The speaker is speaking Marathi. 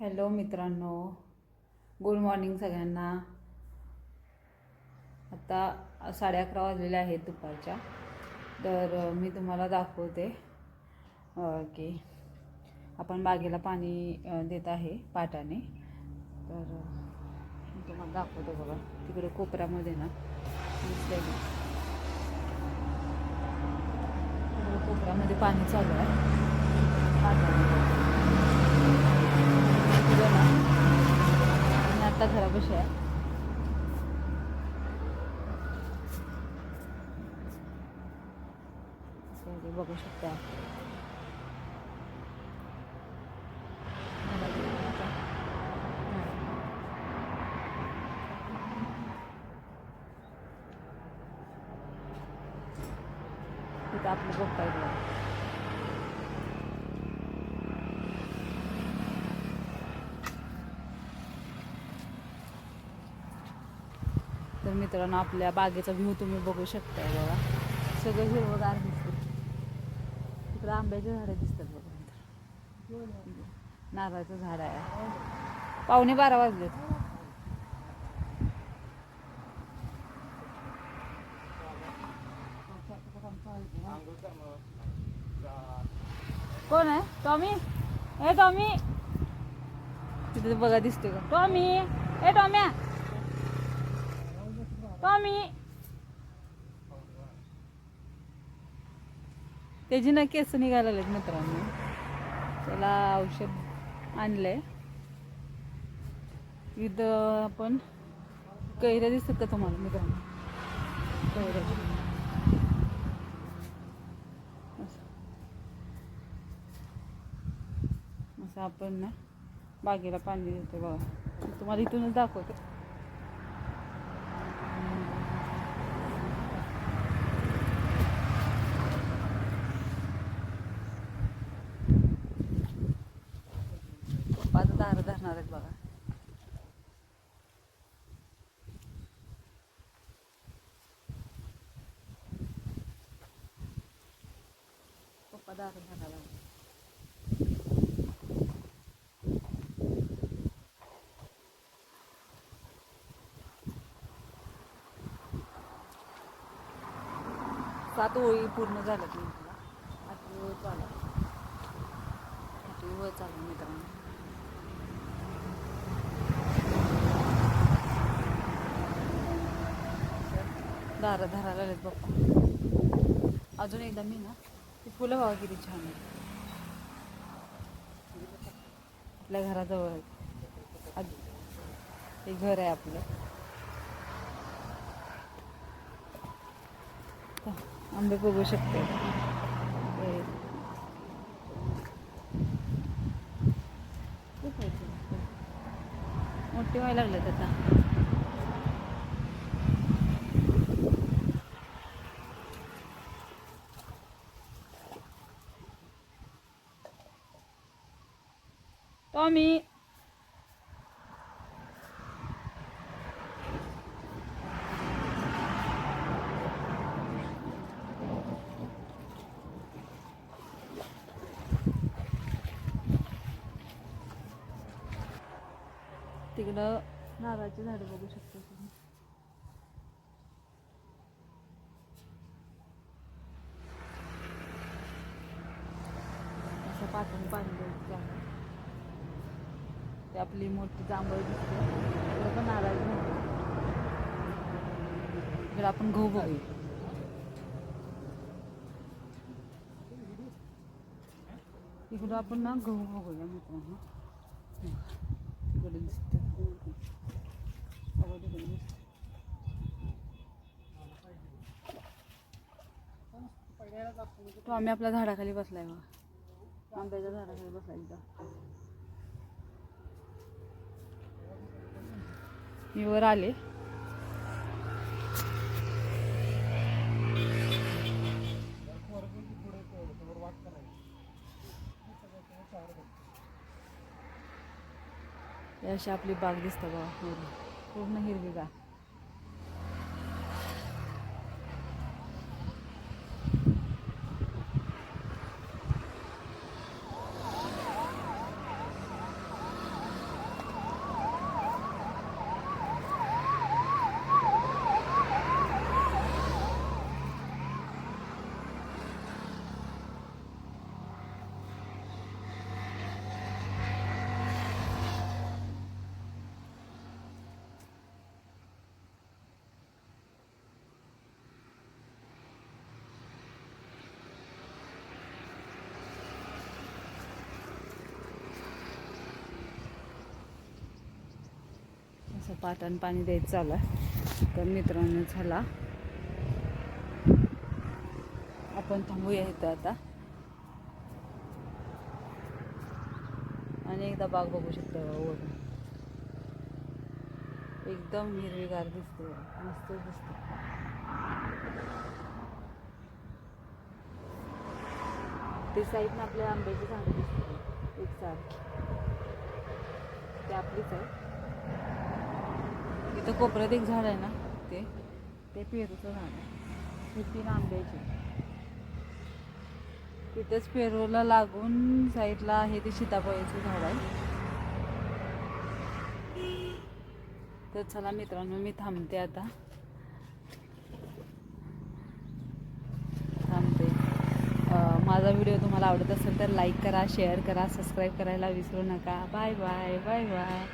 हॅलो मित्रांनो गुड मॉर्निंग सगळ्यांना. आता साडे अकरा वाजलेले आहेत दुपारच्या. तर मी तुम्हाला दाखवते की आपण बागेला पाणी देत आहे पाटाने. तर मी तुम्हाला दाखवतो बघा तिकडे कोपऱ्यामध्ये ना कोपऱ्यामध्ये पाणी चालू आहे. पाटाने बघा ना आणि आता घरापाशी आहे. बघू शकता तिथं आपलं बघता येईल मित्रांनो आपल्या बागेचा व्ह्यू तुम्ही बघू शकताय बघा. सगळं हिरवगार दिसतं तिकडं आंब्याचे झाडं दिसतात बघा नारळाचं झाड आहे. पावणे बारा वाजले कोण आहे? टॉमी? ए टॉमी. तिथे बघा दिसतोय का? टॉमी. ए टॉम्या. टॉमी त्याची ना केस निघायला लागलेत मित्रांनो. त्याला औषध आणलंय. इथं आपण कैऱ्या दिसतात का तुम्हाला मित्रांनो? कैऱ्या. असं. असं आपण ना बागेला पाणी देतो बघा. तुम्हाला इथूनच दाखवतो. पप्पा दार धरणार आहेत बघा. पप्पा दार धरणार सात ओळी पूर्ण झाल्यात मी तुला आठवी ओळ चालू. आठवी ओळ चालू मित्रांनो. दार धरायला लागलेत बघ. अजून एकदा मी ना ती फुलं बघा किती छान आहे. आपल्या घराजवळ हे घर आहे आपलं. आंबे बघू शकते. मोठी व्हायला लागलेत आता. Tommy. तिकडं नारळाची झाडं बघू शकता तुम्ही असं पाठवून पाणी द्यायचं ते आपली मोठी जांभळ दिसते. पण नारळ झाड आपण गहू बघूया. इकडं आपण ना गहू बघूया मित्रांनो. तिकडे दिसतं तो आम्ही आपल्या झाडाखाली बसलाय बघा. आंब्याच्या झाडाखाली बसलाय मी वर आले. अशी आपली बाग दिसतं बाबा पूर्ण. पूर्ण हिरवीगार. असं पाटानं पाणी द्यायचं चालू आहे. तर मित्रांनो झाला आपण थांबूया इथं आता. आणि एकदा बाग बघू शकतो वरून. एकदम हिरवीगार दिसते मस्त दिसते ते साईडनं आपल्या आंब्याची झाडं दिसते एक सारखी. ते आपलीच आहे. इथं कोपऱ्यात एक झाड आहे ना ते ते पेरूचं झाड आहे. हे तीन आंब्याचे. तिथंच पेरूला लागून साईडला आहे ते सीताफळाचं झाड आहे. तर चला मित्रांनो मी थांबते आता. थांबते. माझा व्हिडिओ तुम्हाला आवडत असेल तर लाईक करा शेअर करा सबस्क्राईब करायला विसरू नका. Bye bye bye bye.